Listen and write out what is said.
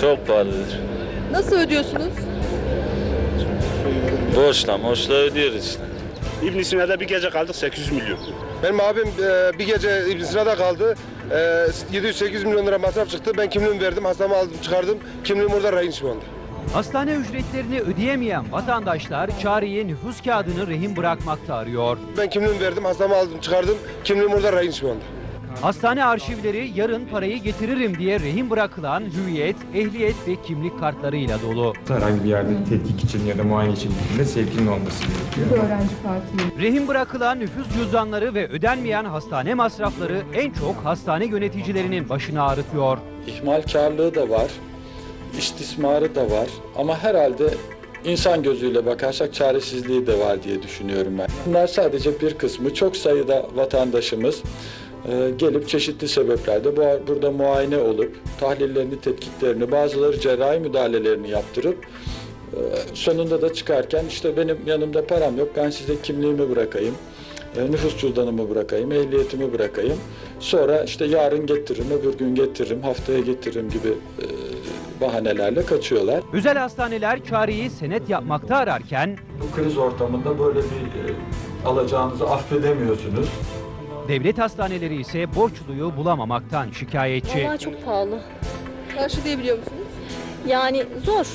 Çok pahalıdır. Nasıl ödüyorsunuz? Borçla moçla ödüyoruz işte. İbn Sina'da bir gece kaldık 800 milyon. Benim abim e, bir gece İbn Sina'da kaldı. E, 700-800 milyon lira masraf çıktı. Ben kimliğimi verdim. Hastamı aldım çıkardım. Kimliğim orada rehin şu anda. Hastane ücretlerini ödeyemeyen vatandaşlar çareye nüfus kağıdını rehin bırakmakta arıyor. Ben kimliğimi verdim. Hastamı aldım çıkardım. Kimliğim orada rehin şu anda. Hastane arşivleri yarın parayı getiririm diye rehin bırakılan hüviyet, ehliyet ve kimlik kartlarıyla dolu. herhangi bir yerde tetkik için ya da muayene için gittiğinde sevkinin olması gerekiyor. öğrenci partili. Rehin bırakılan nüfus cüzdanları ve ödenmeyen hastane masrafları en çok hastane yöneticilerinin başını ağrıtıyor. İhmalkarlığı da var, istismarı da var ama herhalde insan gözüyle bakarsak çaresizliği de var diye düşünüyorum ben. Bunlar sadece bir kısmı. Çok sayıda vatandaşımız gelip çeşitli sebeplerde bu, burada muayene olup tahlillerini, tetkiklerini, bazıları cerrahi müdahalelerini yaptırıp e, sonunda da çıkarken işte benim yanımda param yok ben size kimliğimi bırakayım, e, nüfus cüzdanımı bırakayım, ehliyetimi bırakayım. Sonra işte yarın getiririm, öbür gün getiririm, haftaya getiririm gibi e, bahanelerle kaçıyorlar. Özel hastaneler çareyi senet yapmakta ararken Bu kriz ortamında böyle bir alacağınızı affedemiyorsunuz. Devlet hastaneleri ise borçluyu bulamamaktan şikayetçi. Vallahi çok pahalı. Karşılayabiliyor musunuz? Yani zor.